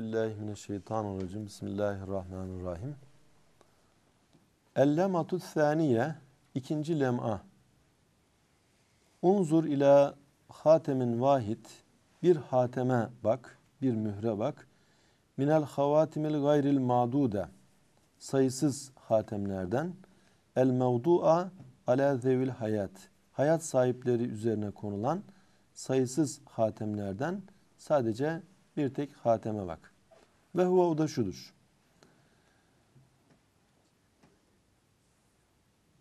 Euzubillahimineşşeytanirracim. Bismillahirrahmanirrahim. Ellematu thaniye ikinci lem'a. Unzur ila hatemin vahid bir hateme bak, bir mühre bak. Minel havatimil gayril ma'dude sayısız hatemlerden el mevdu'a ala zevil hayat hayat sahipleri üzerine konulan sayısız hatemlerden sadece bir tek hateme bak. Ve huve o da şudur.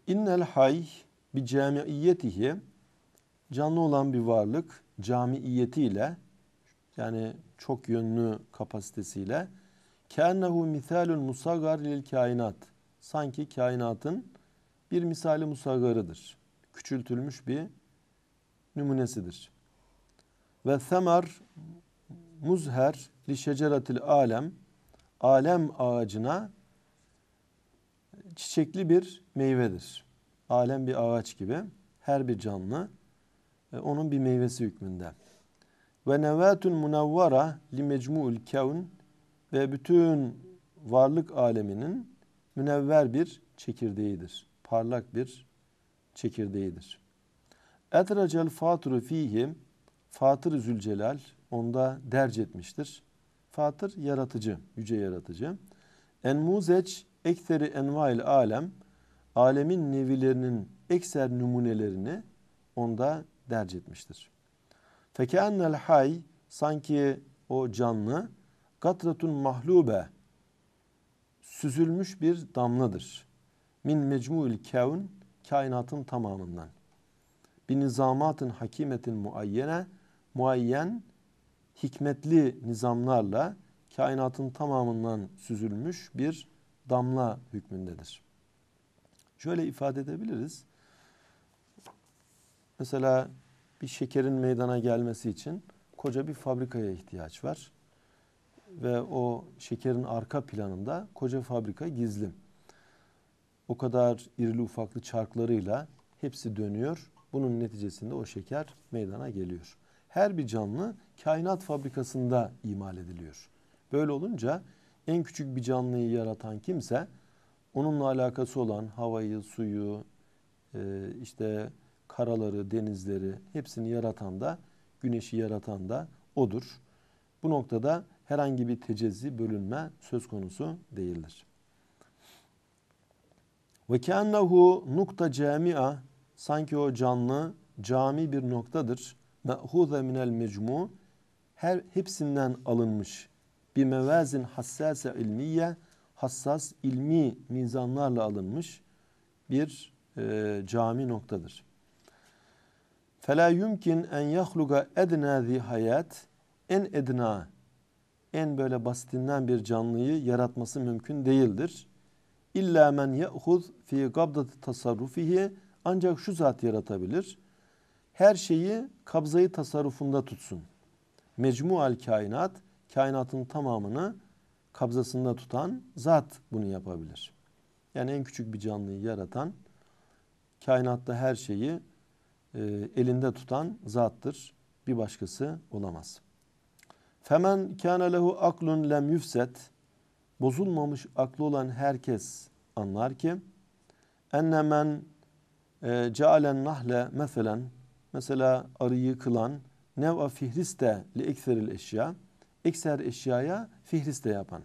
İnnel hay bi camiiyetihi canlı olan bir varlık camiiyetiyle yani çok yönlü kapasitesiyle kânnehu misalun musagar lil kainat sanki kainatın bir misali musagarıdır. Küçültülmüş bir numunesidir. Ve semer muzher li şeceratil alem alem ağacına çiçekli bir meyvedir. Alem bir ağaç gibi. Her bir canlı e, onun bir meyvesi hükmünde. Ve nevatun munavvara li mecmu'ul kevn ve bütün varlık aleminin münevver bir çekirdeğidir. Parlak bir çekirdeğidir. Etracel faturu fihi Fatır Zülcelal onda derc etmiştir. Fatır yaratıcı, yüce yaratıcı. En muzeç ekseri envail alem alemin nevilerinin ekser numunelerini onda derc etmiştir. Fekeennel hay sanki o canlı gatratun mahlube süzülmüş bir damladır. Min mecmuil kevn kainatın tamamından. Bir nizamatın hakimetin muayyene muayyen hikmetli nizamlarla kainatın tamamından süzülmüş bir damla hükmündedir. Şöyle ifade edebiliriz. Mesela bir şekerin meydana gelmesi için koca bir fabrikaya ihtiyaç var. Ve o şekerin arka planında koca fabrika gizli. O kadar irili ufaklı çarklarıyla hepsi dönüyor. Bunun neticesinde o şeker meydana geliyor her bir canlı kainat fabrikasında imal ediliyor. Böyle olunca en küçük bir canlıyı yaratan kimse onunla alakası olan havayı, suyu, e, işte karaları, denizleri hepsini yaratan da güneşi yaratan da odur. Bu noktada herhangi bir tecezzi, bölünme söz konusu değildir. Ve kânnehu nukta camia sanki o canlı cami bir noktadır me'huze minel mecmu. Her hepsinden alınmış. Bir mevazin hassase ilmiye hassas ilmi mizanlarla alınmış bir e, cami noktadır. Fela yumkin en yahluga edna zi hayat en edna en böyle basitinden bir canlıyı yaratması mümkün değildir. İlla men ya'huz fi gabdati tasarrufihi. Ancak şu zat yaratabilir her şeyi kabzayı tasarrufunda tutsun. Mecmu al kainat, kainatın tamamını kabzasında tutan zat bunu yapabilir. Yani en küçük bir canlıyı yaratan, kainatta her şeyi e, elinde tutan zattır. Bir başkası olamaz. Femen kâne lehu aklun lem yufset bozulmamış aklı olan herkes anlar ki enne men e, cealen nahle meselen mesela arıyı kılan nev'a fihriste li ekseril eşya ekser eşyaya fihriste yapan.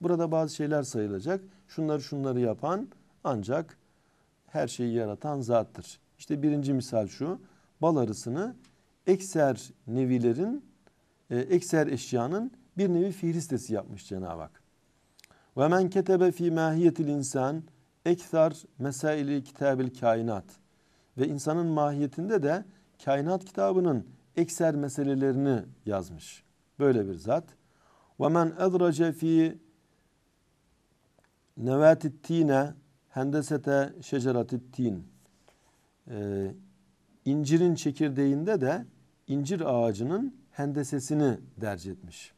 Burada bazı şeyler sayılacak. Şunları şunları yapan ancak her şeyi yaratan zattır. İşte birinci misal şu. Bal arısını ekser nevilerin, e, ekser eşyanın bir nevi fihristesi yapmış Cenab-ı Hak. Ve men ketebe fi mahiyetil insan ekser mesaili kitabil kainat ve insanın mahiyetinde de kainat kitabının ekser meselelerini yazmış. Böyle bir zat. Men edrace fi nevatit tine hendesete şeceratit tin. Ee, incirin çekirdeğinde de incir ağacının hendesesini derc etmiş.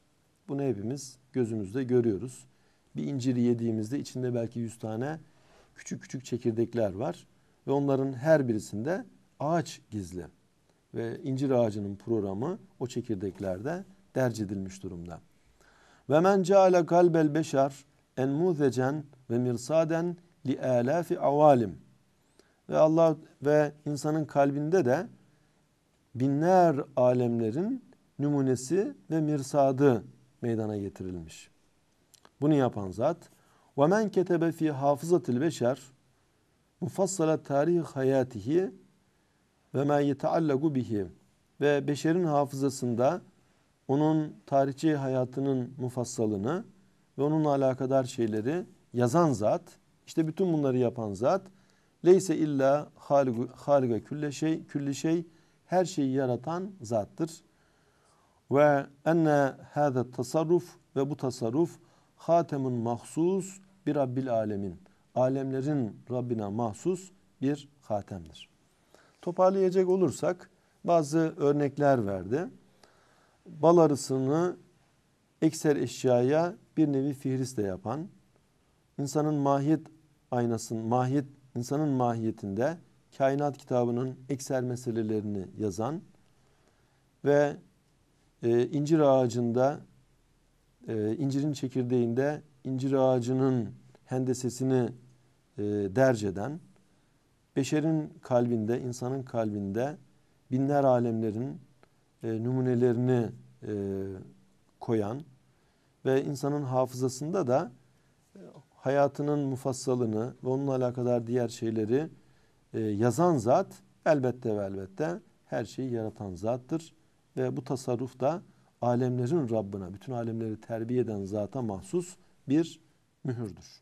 Bunu hepimiz gözümüzde görüyoruz. Bir inciri yediğimizde içinde belki yüz tane küçük küçük çekirdekler var ve onların her birisinde ağaç gizli. Ve incir ağacının programı o çekirdeklerde derc edilmiş durumda. Ve men ceale kalbel beşer enmuzecen ve mirsaden li alafi avalim. Ve Allah ve insanın kalbinde de binler alemlerin numunesi ve mirsadı meydana getirilmiş. Bunu yapan zat ve men ketebe fi hafızatil beşer mufassala tarih hayatihi ve ma yetaallagu bihi ve beşerin hafızasında onun tarihçi hayatının mufassalını ve onunla alakadar şeyleri yazan zat, işte bütün bunları yapan zat, leyse illa haliga külle şey, külli şey, her şeyi yaratan zattır. Ve enne hâze tasarruf ve bu tasarruf hatemun mahsus bir Rabbil alemin. Alemlerin Rabbine mahsus bir hatemdir. Toparlayacak olursak bazı örnekler verdi. Bal arısını ekser eşyaya bir nevi fihristle yapan, insanın mahiyet aynasın, mahiyet, insanın mahiyetinde kainat kitabının ekser meselelerini yazan ve e, incir ağacında, e, incirin çekirdeğinde incir ağacının hendesesini e, derc eden, beşerin kalbinde, insanın kalbinde binler alemlerin e, numunelerini e, koyan ve insanın hafızasında da e, hayatının mufassalını ve onunla alakadar diğer şeyleri e, yazan zat elbette ve elbette her şeyi yaratan zattır. Ve bu tasarruf da alemlerin Rabbına, bütün alemleri terbiye eden zata mahsus bir mühürdür.